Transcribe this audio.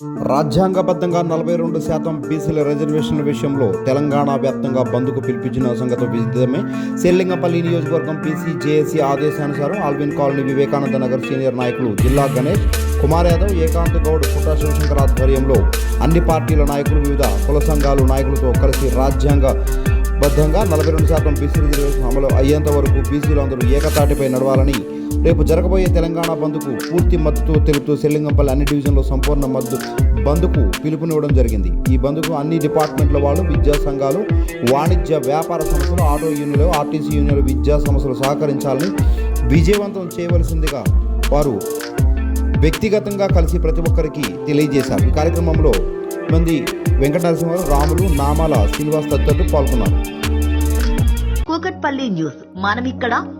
రాజ్యాంగబద్ధంగా నలభై రెండు శాతం బీసీల రిజర్వేషన్ల విషయంలో తెలంగాణ వ్యాప్తంగా బంద్కు పిలిపించిన సంగతి విదితమే. సెల్లింగపల్లి నియోజకవర్గం పీసీ జేఏసీ ఆదేశానుసారం Allwyn colony Vivekananda Nagar senior నాయకులు జిల్లా గణేష్ కుమార్ యాదవ్ ఏకాంత్ గౌడ్ పుట్టా శివశంకర్ ఆధ్వర్యంలో అన్ని పార్టీల నాయకులు వివిధ కుల సంఘాలు నాయకులతో కలిసి రాజ్యాంగ బద్ధంగా నలభై రెండు శాతం బీసీ రిజర్వేషన్ అమలు అయ్యేంత వరకు బీసీలు అందరూ ఏకతాటిపై నడవాలని రేపు జరగబోయే తెలంగాణ బంద్కు పూర్తి మద్దతు తెలుపుతూ సెల్లింగంపల్లి అన్ని డివిజన్లో సంపూర్ణ మద్దతు బంద్కు పిలుపునివ్వడం జరిగింది. ఈ బంద్కు అన్ని డిపార్ట్మెంట్ల వాళ్ళు విద్యా సంఘాలు వాణిజ్య వ్యాపార సంస్థలు ఆటో యూనియన్లు ఆర్టీసీ యూనియన్లు విద్యా సంస్థలు సహకరించాలని విజయవంతం చేయవలసిందిగా వారు వ్యక్తిగతంగా కలిసి ప్రతి ఒక్కరికి తెలియజేశారు. ఈ కార్యక్రమంలో మంది వెంకట నరసింహారావు రాములు నామాల శ్రీనివాస్ తదితరులు పాల్గొన్నారు. కూకట్పల్లి న్యూస్. మనమిక్కడ